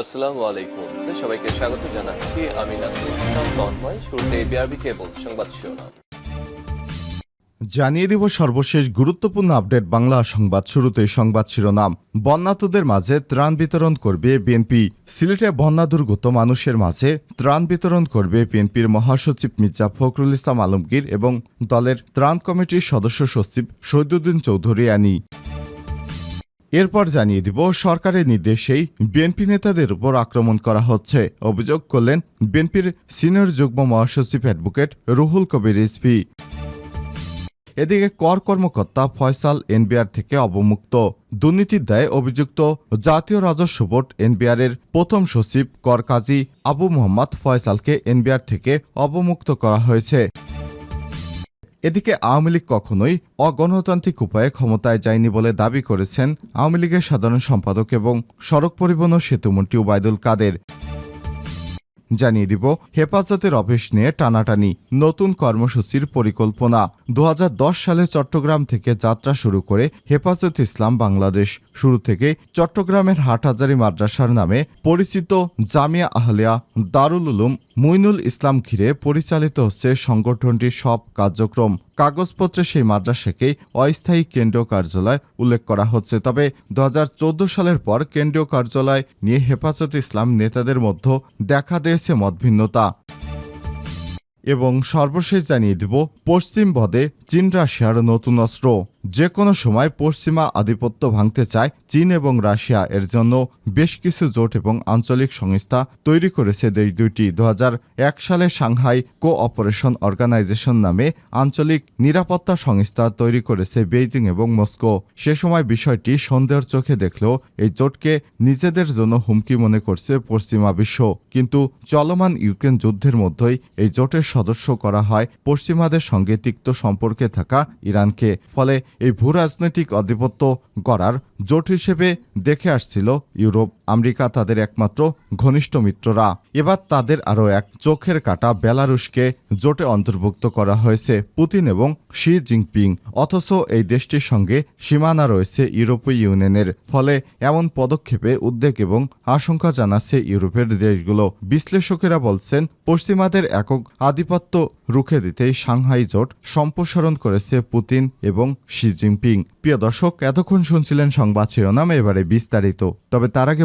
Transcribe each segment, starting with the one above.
আসসালামু আলাইকুম। সবাইকে স্বাগত জানাচ্ছি। আমি ইসলাম, তন্ময়। শুরুতে বিআরবি কেবল সংবাদ শিরোনাম। জানিয়ে দিব সর্বশেষ গুরুত্বপূর্ণ আপডেট বাংলা সংবাদ শুরুতেই সংবাদ শিরোনাম। বন্যাতুদের মাঝে ত্রাণ বিতরণ করবে বিএনপি সিলেটে বন্যা দুর্গত মানুষের মাঝে ত্রাণ বিতরণ করবে বিএনপির মহাসচিব মির্জা ফখরুল ইসলাম আলমগীর এবং দলের ত্রাণ কমিটির সদস্য সচিব শহীদুদ্দিন চৌধুরী আনি। এরপর জানিয়ে দিব, সরকারের নির্দেশেই বিএনপি নেতাদের উপর আক্রমণ করা হচ্ছে। অভিযোগ করলেন বিএনপির সিনিয়র যুগ্ম মহাসচিব অ্যাডভোকেট রুহুল কবির রিজভী এদিকে কর কর্মকর্তা ফয়সাল এনবিআর থেকে অবমুক্ত। দুর্নীতির দায়ে অভিযুক্ত জাতীয় রাজস্ব বোর্ড এনবিআরের প্রথম সচিব কর কাজী আবু মোহাম্মদ ফয়সালকে এনবিআর থেকে অবমুক্ত করা হয়েছে। এদিকে আওয়ামী লীগ কখনোই অগণতান্ত্রিক উপায়ে ক্ষমতায় যায়নি বলে দাবি করেছেন আওয়ামী লীগের সাধারণ সম্পাদক এবং সড়ক পরিবহন ও সেতুমন্ত্রী ওবায়দুল কাদের। জানিয়ে দিব, হেফাজতের অফিস নিয়ে টানাটানি, নতুন কর্মসূচির পরিকল্পনা। দু হাজার দশ সালে চট্টগ্রাম থেকে যাত্রা শুরু করে হেফাজত ইসলাম বাংলাদেশ। শুরু থেকে চট্টগ্রামের হাটহাজারি মাদ্রাসার নামে পরিচিত জামিয়া আহলিয়া দারুল উলুম মুইনুল ইসলাম ঘিরে পরিচালিত হচ্ছে সংগঠনটির সব কার্যক্রম। কাগজপত্রে সেই মাদ্রাসাকে অস্থায়ী কেন্দ্রীয় কার্যালয় উল্লেখ করা হচ্ছে। তবে দু হাজার চৌদ্দ সালের পর কেন্দ্রীয় কার্যালয় নিয়ে হেফাজত ইসলাম নেতাদের মধ্যে দেখা দিয়েছে মতভিন্নতা। এবং সর্বশেষ জানিয়ে দেব, পশ্চিম বদে চীন রাশিয়ার নতুন অস্ত্র। যে কোনো সময় পশ্চিমা আধিপত্য ভাঙতে চায় চীন এবং রাশিয়া। এর জন্য বেশ কিছু জোট এবং আঞ্চলিক সংস্থা তৈরি করেছে দেশ দুইটি। দু হাজার এক সালে সাংহাই কো অপারেশন অর্গানাইজেশন নামে আঞ্চলিক নিরাপত্তা সংস্থা তৈরি করেছে বেইজিং এবং মস্কো। সে সময় বিষয়টি সন্দেহের চোখে দেখলেও এই জোটকে নিজেদের জন্য হুমকি মনে করছে পশ্চিমা বিশ্ব। কিন্তু চলমান ইউক্রেন যুদ্ধের মধ্যেই এই জোটের সদস্য করা হয় পশ্চিমাদের সঙ্গে তিক্ত সম্পর্কে থাকা ইরানকে। ফলে এই ভূরাজনৈতিক আধিপত্য গড়ার জোট হিসেবে দেখে আসছিল ইউরোপ। আমেরিকা তাদের একমাত্র ঘনিষ্ঠ মিত্ররা। এবার তাদের আরও এক চোখের কাটা বেলারুশকে জোটে অন্তর্ভুক্ত করা হয়েছে পুতিন এবং শি জিনপিং। অথচ এই দেশটির সঙ্গে সীমানা রয়েছে ইউরোপীয় ইউনিয়নের, ফলে এমন পদক্ষেপে উদ্বেগ এবং আশঙ্কা জানাচ্ছে ইউরোপের দেশগুলো। বিশ্লেষকেরা বলছেন, পশ্চিমাদের একক আধিপত্য রুখে দিতেই সাংহাই জোট সম্প্রসারণ করেছে পুতিন এবং শি জিনপিং। প্রিয় দর্শক, এতক্ষণ শুনছিলেন সংবাদ শিরোনাম, এবারে বিস্তারিত। তবে তার আগে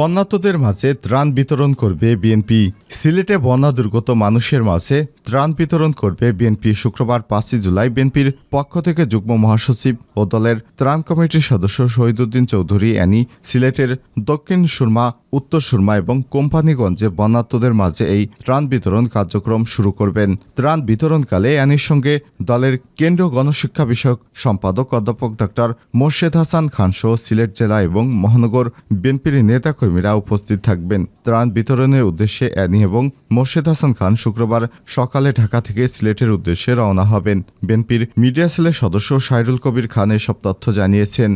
বন্যাতদের মাঝে ত্রাণ বিতরণ করবে বিএনপি। সিলেটে বন্যা দুর্গত মানুষের মাঝে ত্রাণ বিতরণ করবে বিএনপি। শুক্রবার পাঁচই জুলাই বিএনপির পক্ষ থেকে যুগ্ম মহাসচিব ও দলের ত্রাণ কমিটির সদস্য শহীদুদ্দিন চৌধুরী, অ্যানি, সিলেটের দক্ষিণ সুরমা, উত্তর সুরমা এবং কোম্পানিগঞ্জে বন্যাত্মদের মাঝে এই ত্রাণ বিতরণ কার্যক্রম শুরু করবেন। ত্রাণ বিতরণকালে অ্যানির সঙ্গে দলের কেন্দ্রীয় গণশিক্ষা বিষয়ক সম্পাদক অধ্যাপক ডক্টর মোর্শেদ হাসান খান সহ সিলেট জেলা এবং মহানগর বিএনপির নেতাকর্মীরা উপস্থিত থাকবেন। ত্রাণ বিতরণের উদ্দেশ্যে অ্যানি এবং মোর্শেদ হাসান খান শুক্রবার সকালে ঢাকা থেকে সিলেটের উদ্দেশ্যে রওনা হবেন। বিএনপির মিডিয়া সেলের সদস্য সাইরুল কবির খান এসব তথ্য জানিয়েছেন।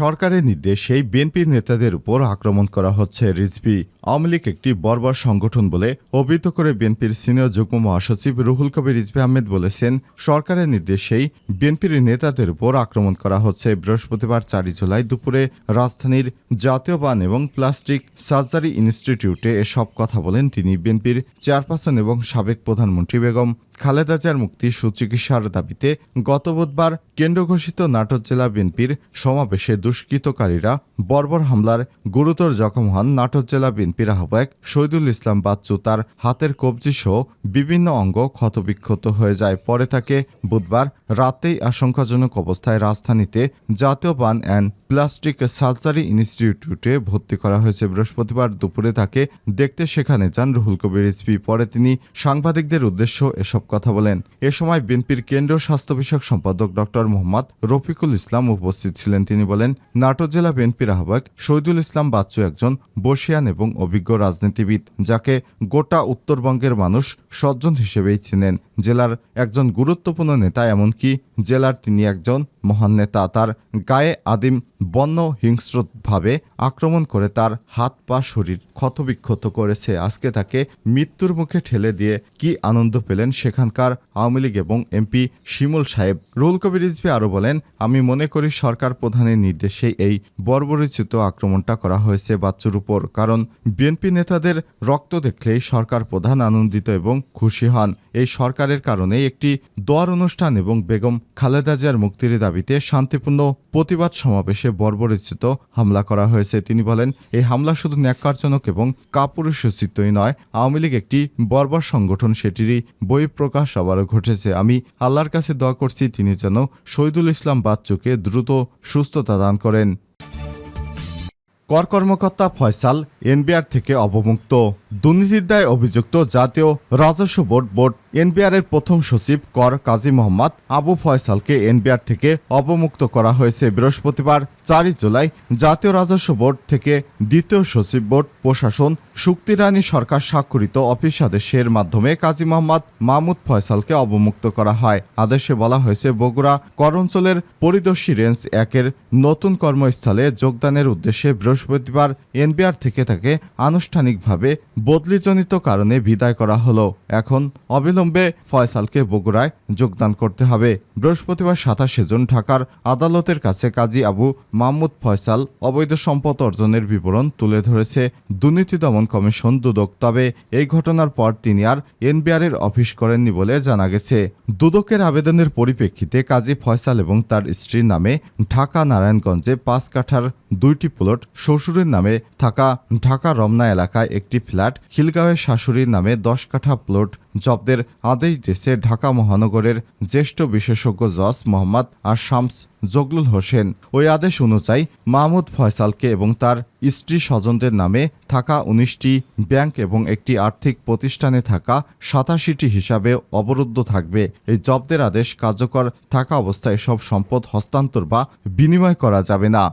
সরকারের নির্দেশেই বিএনপির নেতাদের উপর আক্রমণ করা হচ্ছে। রিজভি আওয়ামী লীগ একটি বর্বর সংগঠন বলে অভিহিত করে বিএনপির সিনিয়র যুগ্ম মহাসচিব রুহুল কবির রিজভি আহমেদ বলেছেন, সরকারের নির্দেশেই বিএনপির নেতাদের উপর আক্রমণ করা হচ্ছে। বৃহস্পতিবার চারই জুলাই দুপুরে রাজধানীর জাতীয় বান এবং প্লাস্টিক সার্জারি ইনস্টিটিউটে এসব কথা বলেন তিনি। বিএনপির চেয়ারপারসন এবং সাবেক প্রধানমন্ত্রী বেগম খালেদা জিয়ার মুক্তি সুচিকিৎসার দাবিতে গত বুধবার কেন্দ্র ঘোষিত নাটোর জেলা বিএনপির সমাবেশে দুষ্কৃতকারীরা বর্বর হামলার গুরুতর জখম হন নাটোর জেলা বিএনপির আহ্বায়ক শহীদুল ইসলাম বাচ্চু। তার হাতের কবজি সহ বিভিন্ন অঙ্গ ক্ষতবিক্ষত হয়ে যায়। পরে তাকে বুধবার রাতেই আশঙ্কাজনক অবস্থায় রাজধানীতে জাতীয় বান অ্যান্ড প্লাস্টিক সার্জারি ইনস্টিটিউটে ভর্তি করা হয়েছে। বৃহস্পতিবার দুপুরে তাকে দেখতে সেখানে যান রুহুল কবির রিজভি পরে তিনি সাংবাদিকদের উদ্দেশ্য এসব কথা বলেন। এ সময় বিএনপির কেন্দ্রীয় স্বাস্থ্য বিষয়ক সম্পাদক ডক্টর মোহাম্মদ রফিকুল ইসলাম উপস্থিত ছিলেন। তিনি বলেন নাটো জেলা বিএনপির আহ্বায়ক শহীদুল ইসলাম বাচ্চু একজন বসিয়ান এবং অভিজ্ঞ রাজনীতিবিদ, যাকে গোটা উত্তরবঙ্গের মানুষ সজ্জন হিসেবেই চিনেন। জেলার একজন গুরুত্বপূর্ণ নেতা এমনকি জেলার তিনি একজন মহান নেতা। তার গায়ে আদিম বন্য হিংস্রভাবে আক্রমণ করে তার হাত পা শরীর ক্ষতবিক্ষত করেছে। আজকে তাকে মৃত্যুর মুখে ঠেলে দিয়ে কি আনন্দ পেলেন সেখানকার আওয়ামী লীগ এবং এমপি শিমুল সাহেব? রুল কবির রিজভি আরও বলেন, আমি মনে করি সরকার প্রধানের নির্দেশে এই বর্বরচিত আক্রমণটা করা হয়েছে বাচ্চুর উপর। কারণ বিএনপি নেতাদের রক্ত দেখলেই সরকার প্রধান আনন্দিত এবং খুশি হন। এই সরকারের কারণে একটি দোয়ার অনুষ্ঠান এবং বেগম খালেদা জিয়ার মুক্তির দাবিতে শান্তিপূর্ণ প্রতিবাদ সমাবেশে বর্বরচিত হামলা করা হয়েছে। তিনি বলেন, এই হামলা শুধু ন্যাক্কারজনক এবং কাপুরুষোচিতই নয়, আওয়ামী লীগ একটি বর্বর সংগঠন, সেটিরই বই প্রকাশ আবারও ঘটেছে। আমি আল্লাহর কাছে দোয়া করছি, তিনি যেন শহীদুল ইসলাম বাচ্চুকে দ্রুত সুস্থতা দান করেন। কর কর্মকর্তা ফয়সাল, এনবিআর থেকে অবমুক্ত। দুর্নীতির দায়ে অভিযুক্ত জাতীয় রাজস্ব বোর্ড বোর্ড এনবিআর এর প্রথম সচিব কর কাজী মোহাম্মদ আবু ফয়সালকে এনবিআর থেকে অবমুক্ত করা হয়েছে বৃহস্পতিবার, চারই জুলাই। জাতীয় রাজস্ব বোর্ড থেকে দ্বিতীয় সচিব বোর্ড, প্রশাসন শুক্তিরানী সরকার স্বাক্ষরিত অফিস আদেশের মাধ্যমে কাজী মোহাম্মদ মাহমুদ ফয়সালকে অবমুক্ত করা হয়। আদেশে বলা হয়েছে, বগুড়া কর অঞ্চলের পরিদর্শী রেঞ্জ একের নতুন কর্মস্থলে যোগদানের উদ্দেশ্যে বৃহস্পতিবার এনবিআর থেকে তাকে আনুষ্ঠানিকভাবে বদলিজনিত কারণে বিদায় করা হলো। এখন অবিলম্বে ফয়সালকে বগুড়ায় যোগদান করতে হবে। বৃহস্পতিবার সাতাশে জুন ঢাকার আদালতের কাছে কাজী আবু মাহমুদ ফয়সাল অবৈধ সম্পদ অর্জনের বিবরণ তুলে ধরেছে দুর্নীতি দমন কমিশন দুদক। তবে এই ঘটনার পর তিনি আর এনবিআরের অফিস করেননি বলে জানা গেছে। দুদকের আবেদনের পরিপ্রেক্ষিতে কাজী ফয়সাল এবং তার স্ত্রীর নামে ঢাকা নারায়ণগঞ্জে পাঁচ কাঠার দুইটি প্লট শ্বশুরের নামে থাকা ঢাকা রমনা এলাকায় একটি ফ্ল্যাট খিলগাঁওয়ের শাশুড়ির নামে দশ কাঠা প্লট জব্দের আদেশ দিয়েছে ঢাকা মহানগরের জ্যেষ্ঠ বিশেষজ্ঞ জজ মোহাম্মদ আর শামস জগলুল হোসেন। ওই আদেশ অনুযায়ী মাহমুদ ফয়সালকে এবং তার স্ত্রী স্বজনদের নামে থাকা উনিশটি ব্যাংক এবং একটি আর্থিক প্রতিষ্ঠানে থাকা সাতাশিটি হিসাবে অবরুদ্ধ থাকবে। এই জব্দের আদেশ কার্যকর থাকা অবস্থায় সব সম্পদ হস্তান্তর বা বিনিময় করা যাবে না।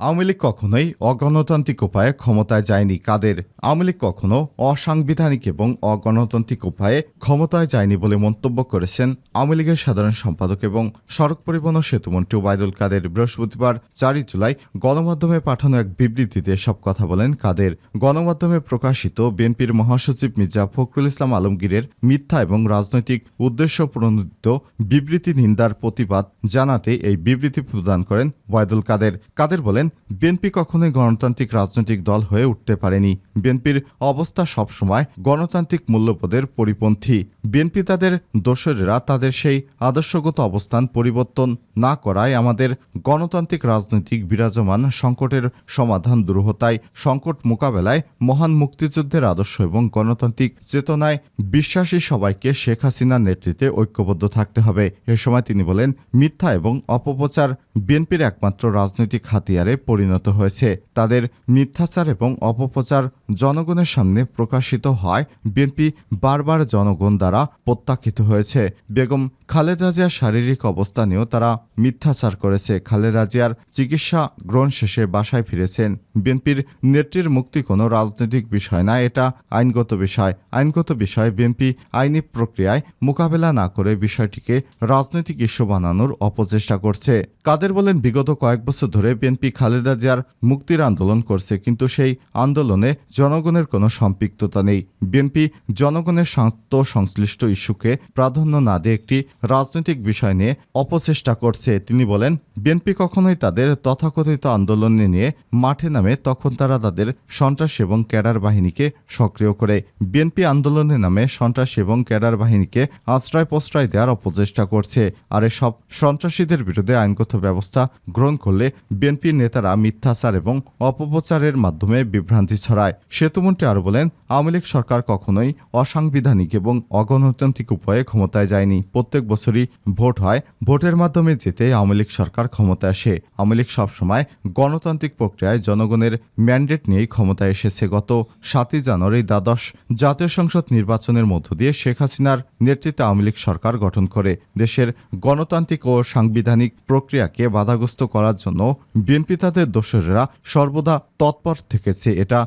আওয়ামী লীগ কখনোই অগণতান্ত্রিক উপায়ে ক্ষমতায় যায়নি কাদের? আওয়ামী লীগ কখনো অসাংবিধানিক এবং অগণতান্ত্রিক উপায়ে ক্ষমতায় যায়নি বলে মন্তব্য করেছেন আওয়ামী লীগের সাধারণ সম্পাদক এবং সড়ক পরিবহন সেতুমন্ত্রী ওবায়দুল কাদের। বৃহস্পতিবার চারই জুলাই গণমাধ্যমে পাঠানো এক বিবৃতিতে সব কথা বলেন কাদের। গণমাধ্যমে প্রকাশিত বিএনপির মহাসচিব মির্জা ফখরুল ইসলাম আলমগীরের মিথ্যা এবং রাজনৈতিক উদ্দেশ্য প্রণোদিত বিবৃতি নিন্দার প্রতিবাদ জানাতে এই বিবৃতি প্রদান করেন ওয়াইদুল কাদের। কাদের বলেন বিএনপি কখনোই গণতান্ত্রিক রাজনৈতিক দল হয়ে উঠতে পারেনি। বিএনপির অবস্থা সবসময় গণতান্ত্রিক মূল্যবোধের পরিপন্থী। বিএনপি তাদের দোসরেরা, তাদের সেই আদর্শগত অবস্থান পরিবর্তন না করায় আমাদের গণতান্ত্রিক রাজনৈতিক বিরাজমান সংকটের সমাধান দুরূহতায় সংকট মোকাবেলায় মহান মুক্তিযুদ্ধের আদর্শ এবং গণতান্ত্রিক চেতনায় বিশ্বাসী সবাইকে শেখ হাসিনার নেতৃত্বে ঐক্যবদ্ধ থাকতে হবে। এ সময় তিনি বলেন, মিথ্যা এবং অপপ্রচার বিএনপির একমাত্র রাজনৈতিক হাতিয়ারে পরিণত হয়েছে তাদের মিথ্যাচার এবং অপপ্রচার জনগণের সামনে প্রকাশিত হয় বিএনপি বারবার জনগণ দ্বারা প্রত্যাখ্যিত হয়েছে। বেগম খালেদা জিয়ার শারীরিক অবস্থা নিয়েও তারা মিথ্যাচার করেছে। খালেদা জিয়ার চিকিৎসা গ্রহণ শেষে বাসায় ফিরেছেন। বিএনপির নেত্রীর মুক্তি কোনো রাজনৈতিক বিষয় না, এটা আইনগত বিষয়। আইনগত বিষয়ে বিএনপি আইনি প্রক্রিয়ায় মোকাবেলা না করে বিষয়টিকে রাজনৈতিক ইস্যু বানানোর অপচেষ্টা করছে। কাদের বলেন, বিগত কয়েক বছর ধরে বিএনপি খালেদা জিয়ার মুক্তির আন্দোলন করছে, কিন্তু সেই আন্দোলনে জনগণের কোনো সম্পৃক্ততা নেই। বিএনপি জনগণের স্বার্থ সংশ্লিষ্ট ইস্যুকে প্রাধান্য না দিয়ে একটি রাজনৈতিক বিষয় নিয়ে অপচেষ্টা করছে, তিনি বলেন। বিএনপি কখনোই তাদের তথাকথিত আন্দোলনে নিয়ে মাঠে নামে, তখন তারা তাদের সন্ত্রাস এবং ক্যাডার বাহিনীকে সক্রিয় করে। বিএনপি আন্দোলনের নামে সন্ত্রাস এবং ক্যাডার বাহিনীকে আশ্রয় প্রশ্রয় দেওয়ার অপচেষ্টা করছে। আর এসব সন্ত্রাসীদের বিরুদ্ধে আইনগত ব্যবস্থা গ্রহণ করলে বিএনপির নেতারা মিথ্যাচার এবং অপপ্রচারের মাধ্যমে বিভ্রান্তি ছড়ায়। সেতুমন্ত্রী আরও বলেন, আওয়ামী লীগ সরকার কখনোই অসাংবিধানিক এবং অগণতান্ত্রিক উপায়ে ক্ষমতায় যায়নি। প্রত্যেক বছরই ভোট হয়। ভোটের মাধ্যমে জিতে আওয়ামী লীগ সরকার ক্ষমতায় আসে। আওয়ামী লীগ সবসময় গণতান্ত্রিক প্রক্রিয়ায় জনগণের ম্যান্ডেট নিয়েই ক্ষমতায় এসেছে। গত সাতই জানুয়ারি দ্বাদশ জাতীয় সংসদ নির্বাচনের মধ্য দিয়ে শেখ হাসিনার নেতৃত্বে আওয়ামী লীগ সরকার গঠন করে। দেশের গণতান্ত্রিক ও সাংবিধানিক প্রক্রিয়াকে বাধাগ্রস্ত করার জন্য বিএনপি তাদের দোসরেরা সর্বদা তৎপর থেকেছে। এটা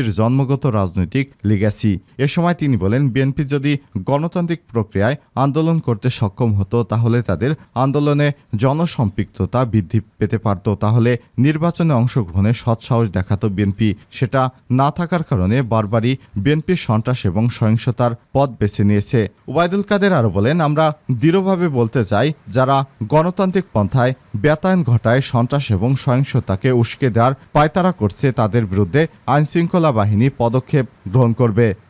বিএনপির জন্মগত রাজনৈতিক লিগ্যাসি এ সময় তিনি বলেন, বিএনপি যদি গণতান্ত্রিক প্রক্রিয়ায় আন্দোলন করতে সক্ষম হতো, তাহলে তাদের আন্দোলনে জনসম্পৃক্ততা বৃদ্ধি পেতে পারত। তাহলে নির্বাচনে অংশগ্রহণে সৎসাহস দেখাতো বিএনপি। সেটা না থাকার কারণে বারবারই বিএনপির সন্ত্রাস এবং সহিংসতার পথ বেছে নিয়েছে। ওবায়দুল কাদের আরও বলেন, আমরা দৃঢ়ভাবে বলতে চাই, যারা গণতান্ত্রিক পন্থায় ব্যতায়ন ঘটায় সন্ত্রাস এবং সহিংসতাকে উস্কে দেওয়ার পায়তারা করছে, তাদের বিরুদ্ধে আইনশৃঙ্খলা বাহিনী পদক্ষেপ গ্রহণ করবে।